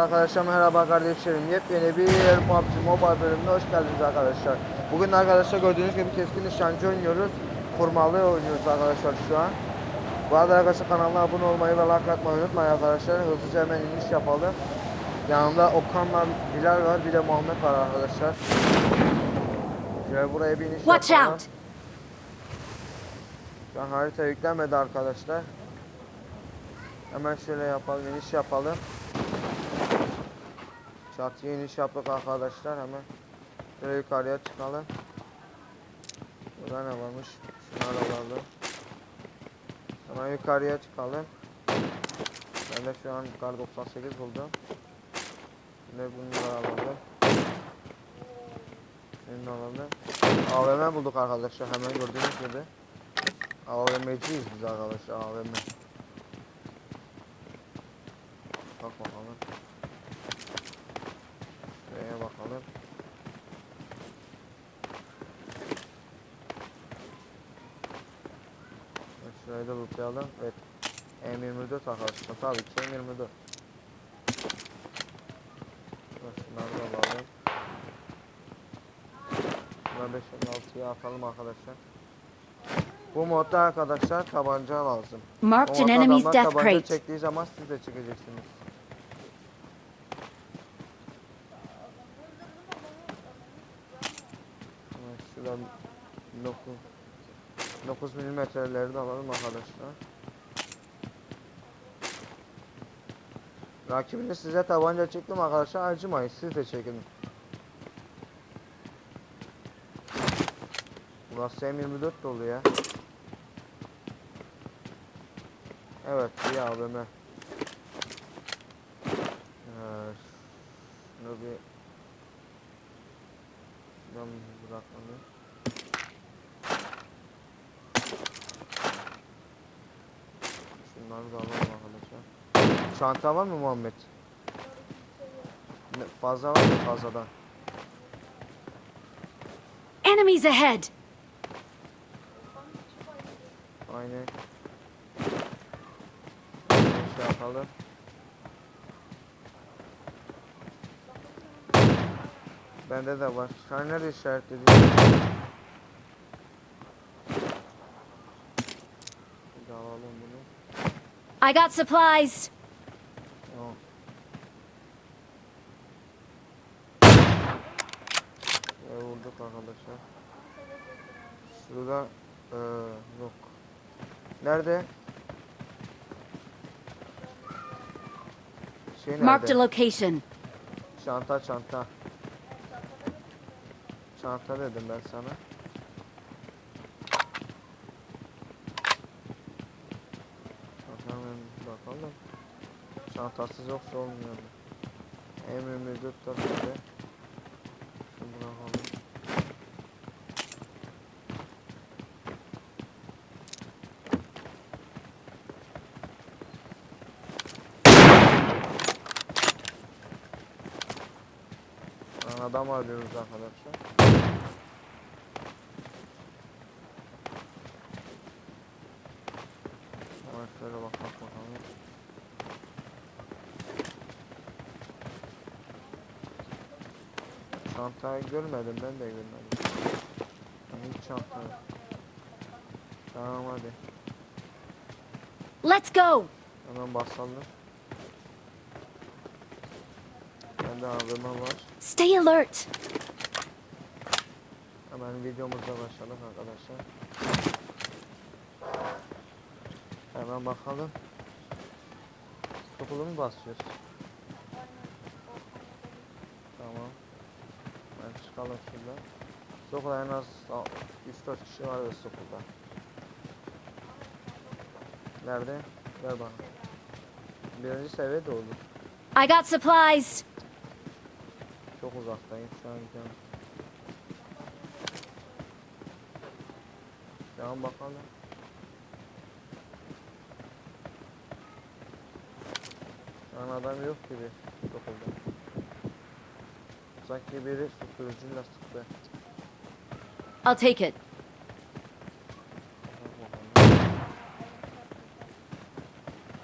Arkadaşlar merhaba kardeşlerim. Yepyeni bir PUBG Mobile bölümüne hoş geldiniz arkadaşlar. Bugün arkadaşlar gördüğünüz gibi keskin nişancı oynuyoruz. Kurmalı oynuyoruz arkadaşlar şu an. Bu arada arkadaşlar kanala abone olmayı ve like atmayı unutmayın arkadaşlar. Hızlıca hemen iniş yapalım. Yanımda Okan'la Bilal var bir de Muhammed var arkadaşlar. Şöyle buraya bir iniş Watch yapalım. out! Şu an harita yüklenmedi arkadaşlar. Hemen şöyle yapalım, iniş yapalım. Çatıya iniş yaptık arkadaşlar hemen. Şöyle yukarıya çıkalım. Burada ne varmış? Şunlar alalım. Hemen yukarıya çıkalım. Ben de şu an kar 98 buldum. Şimdi bunları alalım. Şimdi alalım. AVM bulduk arkadaşlar hemen gördüğünüz gibi. AVM'ciyiz biz arkadaşlar AVM. Bak bakalım. Şuraya bakalım. Şurayı da lootlayalım. Evet. M24 arkadaşlar. Tabii ki M24. Evet, Şunları da alalım. Şuna 556'ya atalım arkadaşlar. Bu modda arkadaşlar tabanca lazım. Marked an enemy's death tabanca crate. çektiği zaman siz de çekeceksiniz. Evet, şuradan 9 9 milimetreleri de alalım arkadaşlar. Rakibiniz size tabanca çekti mi arkadaşlar acımayın siz de çekin. Burası M24 dolu ya. Evet bir AVM. Evet. Şunu bir Şuradan bırakalım. Şunları da alalım arkadaşlar. Çanta var mı Muhammed? Ne, fazla var mı fazladan? Enemies ahead! Aynen. Şey yapalım. Bende de var. Sen nerede işaretledin? Bir alalım bunu. I got supplies! Tamam. Ve vurduk arkadaşlar. Şurada eee yok. Nerede? Şey Marked nerede? a location. Çanta çanta. Çanta dedim ben sana. Bakalım. Çantasız yoksa olmuyor. M24 da böyle. Şunu bırakalım. Adam arıyoruz arkadaşlar. Hemen şöyle bak bak bakalım. Çantayı görmedim ben de görmedim. Yani hiç çanta. Tamam hadi. Let's go! Hemen basalım. Bende AVM var. Stay alert! Hemen videomuza başladık arkadaşlar. Hemen bakalım. Topulu mu basıyoruz? Tamam. Ben çıkalım şuradan. Sokulda en az 3-4 kişi var da Sokulda. Nerede? Ver bana. Birinci seviye de olur. I got supplies! Çok uzaktayım şu an gidiyorum. Devam bakalım. Şu an adam yok gibi okulda. Sanki biri susturucuyla sıktı. I'll take it.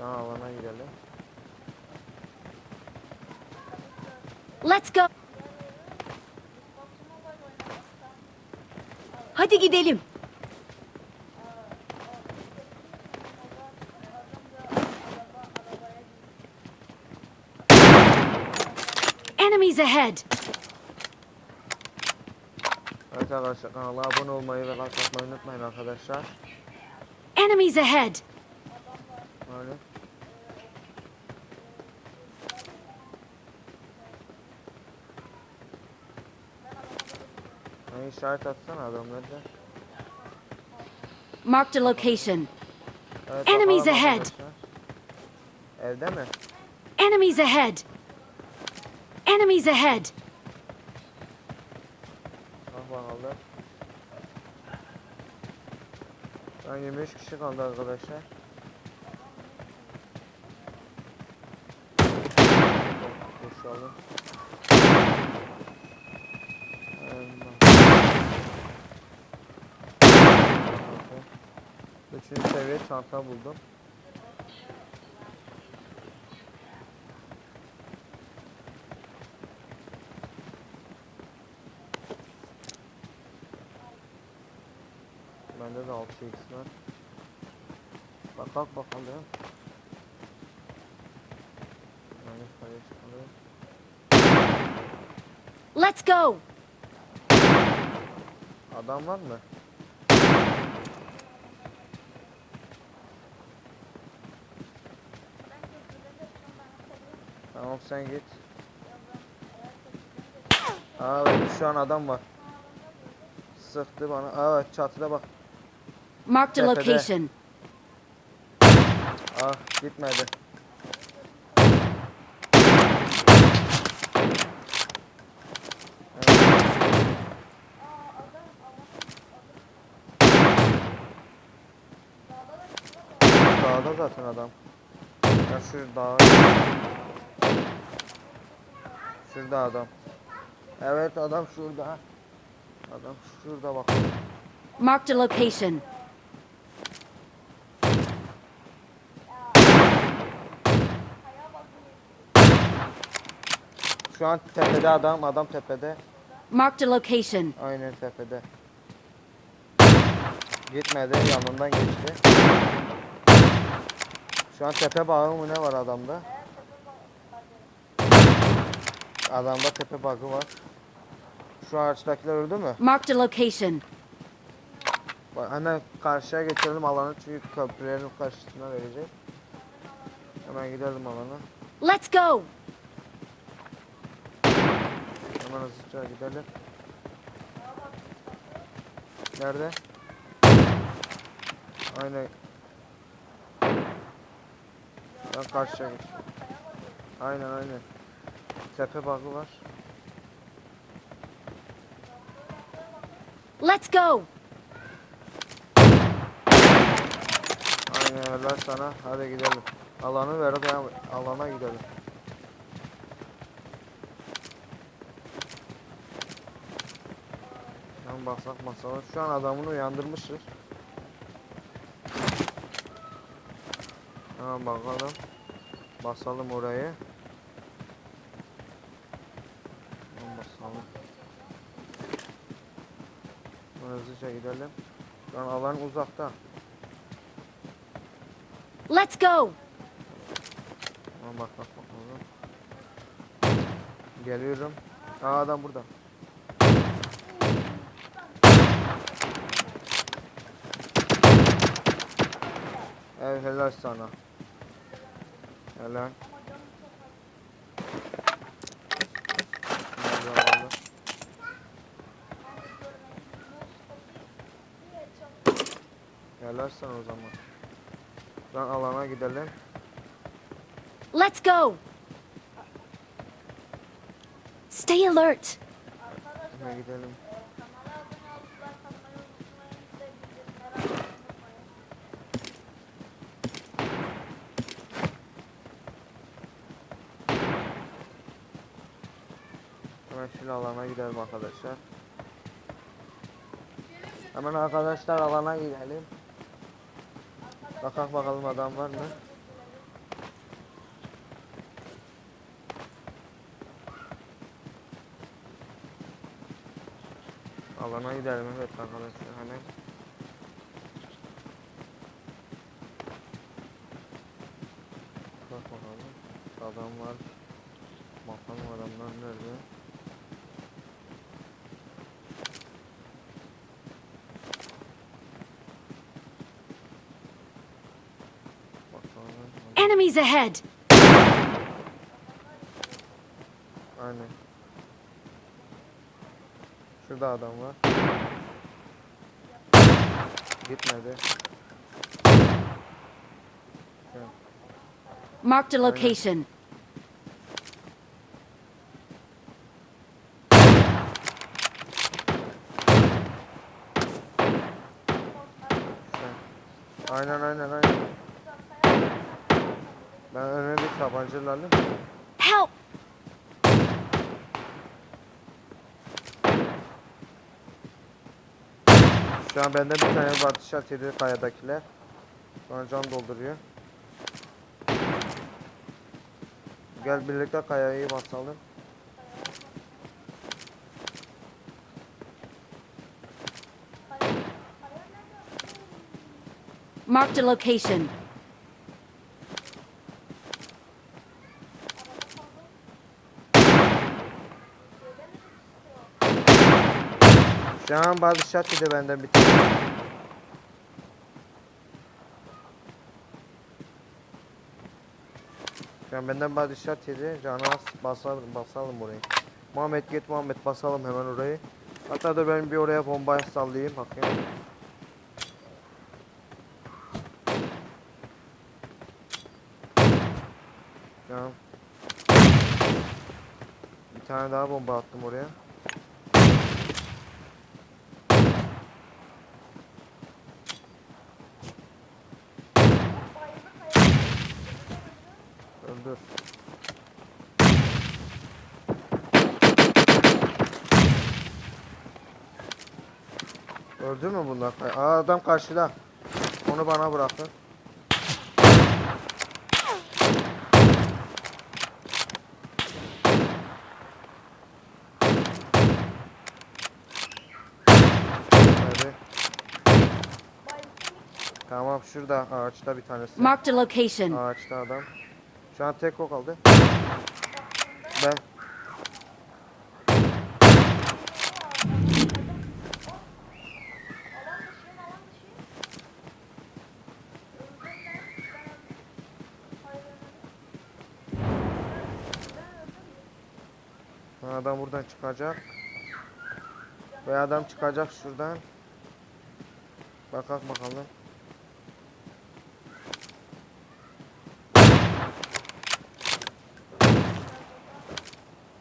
Daha alana gidelim. Let's go. Hadi gidelim. Enemies ahead. Evet arkadaşlar kanala abone olmayı ve like atmayı unutmayın arkadaşlar. Enemies ahead. Öyle. Hani işaret atsana adam nerede? Marked a location. Evet, Enemies ahead. arkadaşlar. Evde mi? Enemies ahead. Enemies ahead. Bakalım. Ben 23 kişi kaldı arkadaşlar. Koşalım. Üçüncü seviye çanta buldum. Bende de 6x var. Bak bak bakalım. Yani yukarıya çıkalım. Let's go. Adam var mı? Tamam sen git. Aa şu an adam var. Sıktı bana. Aa çatıda bak. Marked a Tepede. location. Ah gitmedi. Dağda zaten adam. Ya şu dağ. Şurada adam. Evet adam şurada. Adam şurada bak. Marked a location. Şu an tepede adam. Adam tepede. Marked a location. Aynen tepede. Gitmedi yanından geçti. Şu an tepe bağı mı ne var adamda? Adamda tepe bağı var. Şu ağaçtakiler öldü mü? Marked a location. Bak, Hemen karşıya geçelim alanı çünkü köprülerin karşısına verecek. Hemen gidelim alana. Let's go. Hemen hızlıca gidelim. Nerede? Aynen. Ben karşıya geçiyorum. Aynen aynen. Tepe bug'ı var. Let's go. Aynen helal sana. Hadi gidelim. Alanı ver alana gidelim. Basak masala. Şu an adamını uyandırmışız. Hemen bakalım. Basalım orayı. Hemen basalım. Hemen Hızlıca gidelim. Şu an alan uzakta. Let's go. Tamam bak bak bakalım. Geliyorum. Aa adam burada. Evet helal sana. Helal. Helal sana o zaman. Şu an alana gidelim. Let's go. Stay alert. Hemen gidelim. yeşil alana gidelim arkadaşlar. Hemen arkadaşlar alana gidelim. Bakak bakalım adam var mı? Alana gidelim evet arkadaşlar hani. Bak bakalım. Adam var. Bakalım adamlar nerede? Enemies ahead! Aynen. Şurada adam var. Gitmedi. Marked a location. Sen. Aynen aynen aynen. Ben önüne bir tabanca alayım. Help! Şu an bende bir tane var dışarı yedi kayadakiler. Sonra can dolduruyor. Gel birlikte kayayı basalım. Marked a location. Şu an body shot yedi benden bir tane. Şu an benden body shot yedi. Canı az basalım, basalım burayı. Muhammed git Muhammed basalım hemen orayı. Hatta da ben bir oraya bomba sallayayım bakayım. Tamam. Bir tane daha bomba attım oraya. Öldür. Öldü mü bunlar? Aa, adam karşıda. Onu bana bırakın. Tamam şurada ağaçta bir tanesi. Marked a location. Ağaçta adam. Şu an tek o kaldı. Ben. Adam buradan çıkacak. Ve adam çıkacak şuradan. Bakak bakalım.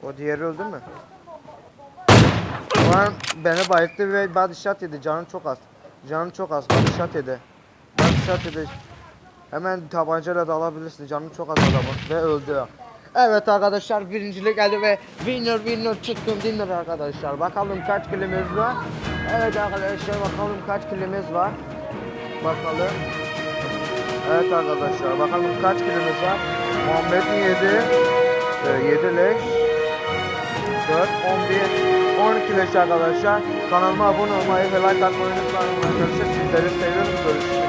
O diğeri öldü mü? O an beni bayılttı ve body shot yedi. Canı çok az. Canı çok az. Body shot yedi. Body shot yedi. Hemen tabancayla da alabilirsin. Canı çok az adamın. Ve öldü. Evet arkadaşlar birincilik geldi ve winner winner çıktım dinner arkadaşlar. Bakalım kaç kilimiz var. Evet arkadaşlar bakalım kaç kilimiz var. Bakalım. Evet arkadaşlar bakalım kaç kilimiz var. Muhammed 7 7 leş 4 11 12 leş arkadaşlar. Kanalıma abone olmayı ve like atmayı unutmayın arkadaşlar. Sizleri seviyorum. Görüşmek üzere.